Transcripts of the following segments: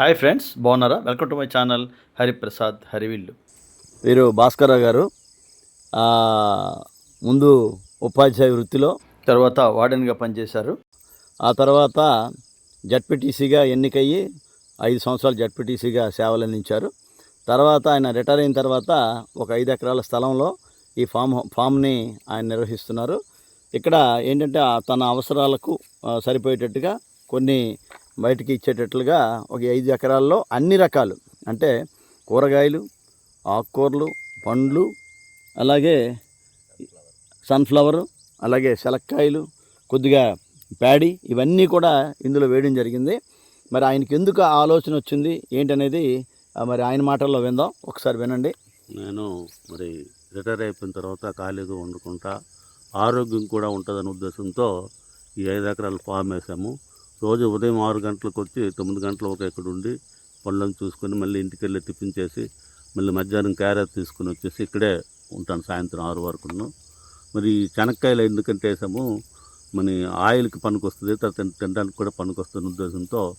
Hi friends బాగున్నారా? Welcome to my channel Hariprasad Harivillu. వీరు భాస్కర్ గారు. ముందు ఉపాధ్యాయ వృత్తిలో తర్వాత వార్డెన్గా పనిచేశారు. ఆ తర్వాత జడ్పీటీసీగా ఎన్నికయ్యి ఐదు సంవత్సరాలు జడ్పీటీసీగా సేవలు అందించారు తర్వాత ఆయన రిటైర్ అయిన తర్వాత ఒక ఐదు ఎకరాల స్థలంలో ఈ ఫామ్ ఫామ్ని ఆయన నిర్వహిస్తున్నారు. ఇక్కడ ఏంటంటే తన అవసరాలకు సరిపోయేటట్టుగా కొన్ని బయటికి ఇచ్చేటట్లుగా ఒక ఐదు ఎకరాల్లో అన్ని రకాలు. అంటే కూరగాయలు ఆకుకూరలు పండ్లు అలాగే సన్ఫ్లవరు అలాగే శలక్కాయలు కొద్దిగా ప్యాడీ ఇవన్నీ కూడా ఇందులో వేయడం జరిగింది. మరి ఆయనకి ఎందుకు ఆ ఆలోచన వచ్చింది? ఏంటనేది మరి ఆయన మాటల్లో విందాం. ఒకసారి వినండి. నేను మరి రిటైర్ అయిపోయిన తర్వాత ఖాళీగా వండుకుంటా ఆరోగ్యం కూడా ఉంటుందనే ఉద్దేశంతో ఈ ఐదు ఎకరాలు ఫామ్ వేసాము రోజు ఉదయం ఆరు గంటలకు వచ్చి తొమ్మిది గంటల వరకు ఇక్కడ ఉండి పళ్ళని చూసుకొని మళ్ళీ ఇంటికి వెళ్ళి టిఫిన్ చేసి మళ్ళీ మధ్యాహ్నం క్యారెట్ తీసుకుని వచ్చేసి ఇక్కడే ఉంటాను సాయంత్రం ఆరు వరకును. మరి ఈ చెనక్కాయలు ఎందుకంటే వేసాము? మన ఆయిల్కి పనికొస్తుంది తర్వాత తిన- తినడానికి కూడా పనికొస్తున్న ఉద్దేశంతో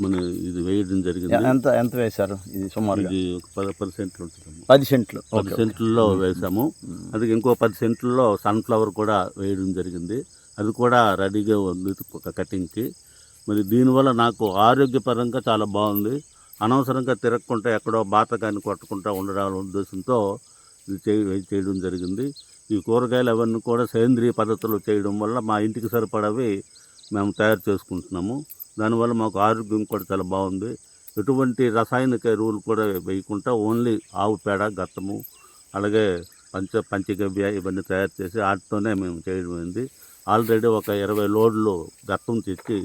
మన ఇది వేయడం జరిగింది. ఎంత ఎంత వేశారు ఇది సుమారుగా? ఇది ఒక పది పది సెంట్లు ఉంటుంది పది సెంట్లు పది సెంట్లలో వేసాము. అది ఇంకో పది సెంట్లలో సన్ఫ్లవర్ కూడా వేయడం జరిగింది. అది కూడా రెడీగా ఉంది ఒక కటింగ్కి. మరి దీనివల్ల నాకు ఆరోగ్యపరంగా చాలా బాగుంది. అనవసరంగా తిరగకుండా ఎక్కడో బాతకాన్ని కొట్టకుండా ఉండడం ఉద్దేశంతో ఇది చేయ చేయడం జరిగింది. ఈ కూరగాయలు అవన్నీ కూడా సేంద్రియ పద్ధతిలో చేయడం వల్ల మా ఇంటికి సరిపడవి మేము తయారు చేసుకుంటున్నాము. దానివల్ల మాకు ఆరోగ్యం కూడా చాలా బాగుంది. ఎటువంటి రసాయనిక ఎరువులు కూడా వేయకుండా ఓన్లీ ఆవు పేడ గత్తము అలాగే పంచ పంచగవ్య ఇవన్నీ తయారు చేసి వాటితోనే మేము చేయడం అయింది. ఆల్రెడీ ఒక ఇరవై లోడ్లు గత్తం తెచ్చి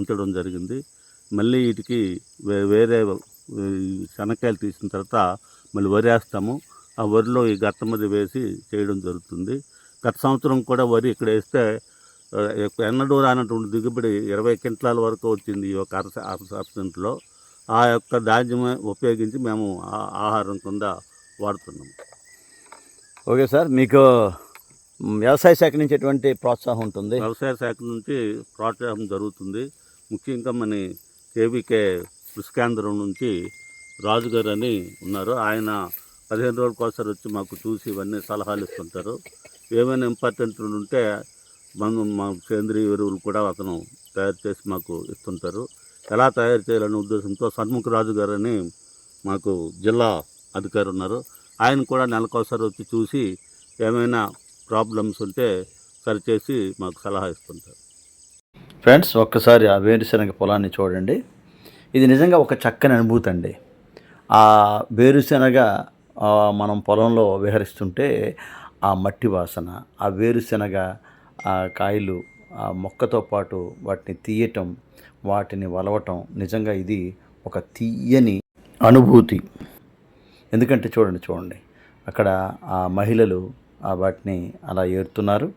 ఉంచడం జరిగింది. మళ్ళీ వీటికి వే వేరే శనక్కాయలు తీసిన తర్వాత మళ్ళీ వరి వేస్తాము. ఆ వరిలో ఈ గత్తం అది వేసి చేయడం జరుగుతుంది. గత సంవత్సరం కూడా వరి ఇక్కడ వేస్తే ఎన్నడూ రానటువంటి దిగుబడి ఇరవై క్వింటాల వరకు వచ్చింది ఈ యొక్క అర అర పర్సెంట్లో. ఆ యొక్క ధాన్యం ఉపయోగించి మేము ఆహారం కింద వాడుతున్నాము. ఓకే సార్ మీకు వ్యవసాయ శాఖ నుంచి ఎటువంటి ప్రోత్సాహం ఉంటుంది? వ్యవసాయ శాఖ నుంచి ప్రోత్సాహం జరుగుతుంది. ముఖ్యంగా మన కేవీకే పుష్కేంద్రం నుంచి రాజుగారు అని ఉన్నారు. ఆయన పదిహేను రోజులకోసారి వచ్చి మాకు చూసి ఇవన్నీ సలహాలు ఇస్తుంటారు. ఏమైనా ఇంపార్టెంట్ ఉంటే మనం మా సేంద్రియ ఎరువులు కూడా అతను తయారు చేసి మాకు ఇస్తుంటారు. ఎలా తయారు చేయాలనే ఉద్దేశంతో సన్ముఖ రాజు గారు అని మాకు జిల్లా అధికారి ఉన్నారు. ఆయన కూడా నెలకోసారి వచ్చి చూసి ఏమైనా ప్రాబ్లమ్స్ ఉంటే సరిచేసి మాకు సలహా ఇస్తుంటారు. ఫ్రెండ్స్ ఒక్కసారి ఆ వేరుశనగ పొలాన్ని చూడండి. ఇది నిజంగా ఒక చక్కని అనుభూతి అండి. ఆ వేరుశనగ మనం పొలంలో విహరిస్తుంటే ఆ మట్టి వాసన ఆ వేరుశనగ ఆ కాయలు ఆ మొక్కతో పాటు వాటిని తీయటం వాటిని వలవటం నిజంగా ఇది ఒక తీయని అనుభూతి. ఎందుకంటే చూడండి చూడండి. అక్కడ ఆ మహిళలు ఆ వాటిని అలా ఏరుతున్నారు.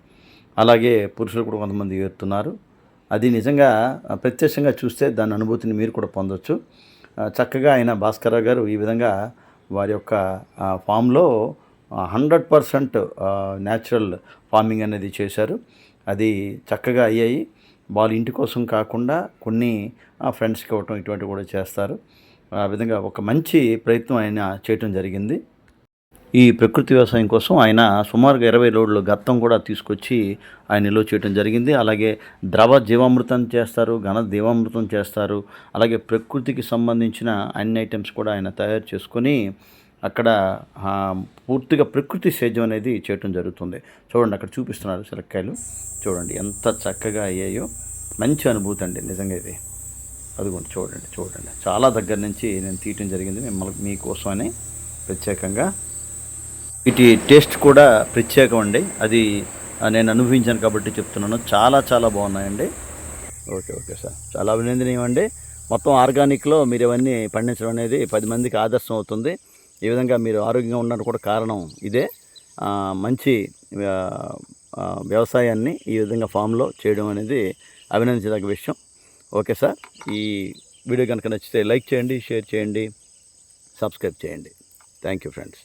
అలాగే పురుషులు కూడా కొంతమంది ఏరుతున్నారు. అది నిజంగా ప్రత్యక్షంగా చూస్తే దాని అనుభూతిని మీరు కూడా పొందొచ్చు. చక్కగా ఆయన భాస్కర్ గారు ఈ విధంగా వారి యొక్క ఫామ్లో హండ్రెడ్ పర్సెంట్ న్యాచురల్ ఫార్మింగ్ అనేది చేశారు. అది చక్కగా అయ్యాయి. వాళ్ళ ఇంటి కోసం కాకుండా కొన్ని ఫ్రెండ్స్కి ఇవ్వటం ఇటువంటివి కూడా చేస్తారు. ఆ విధంగా ఒక మంచి ప్రయత్నం ఆయన చేయటం జరిగింది. ఈ ప్రకృతి వ్యవసాయం కోసం ఆయన సుమారుగా ఇరవై లోడ్లు గత్తం కూడా తీసుకొచ్చి ఆయన నిల్వ చేయడం జరిగింది. అలాగే ద్రవ జీవామృతం చేస్తారు ఘన జీవామృతం చేస్తారు. అలాగే ప్రకృతికి సంబంధించిన అన్ని ఐటమ్స్ కూడా ఆయన తయారు చేసుకొని అక్కడ పూర్తిగా ప్రకృతి సేద్యం అనేది చేయటం జరుగుతుంది. చూడండి అక్కడ చూపిస్తున్నారు శిలక్కాయలు చూడండి ఎంత చక్కగా అయ్యాయో. మంచి అనుభూతి అండి నిజంగా ఇది. అదిగోండి చూడండి చూడండి. చాలా దగ్గర నుంచి నేను తీయటం జరిగింది మిమ్మల్ని మీకోసమని ప్రత్యేకంగా. ఇటు టేస్ట్ కూడా ప్రత్యేకం అండి. అది నేను అనుభవించాను కాబట్టి చెప్తున్నాను. చాలా చాలా బాగున్నాయండి. Okay okay sir. చాలా అభినందనీయం అండి. మొత్తం ఆర్గానిక్లో మీరు ఇవన్నీ పండించడం అనేది పది మందికి ఆదర్శం అవుతుంది. ఈ విధంగా మీరు ఆరోగ్యంగా ఉండడానికి కూడా కారణం ఇదే. మంచి వ్యవసాయాన్ని ఈ విధంగా ఫామ్లో చేయడం అనేది అభినందించదగ్గ విషయం. Okay sir. ఈ వీడియో కనుక నచ్చితే లైక్ చేయండి షేర్ చేయండి సబ్స్క్రైబ్ చేయండి. Thank you friends.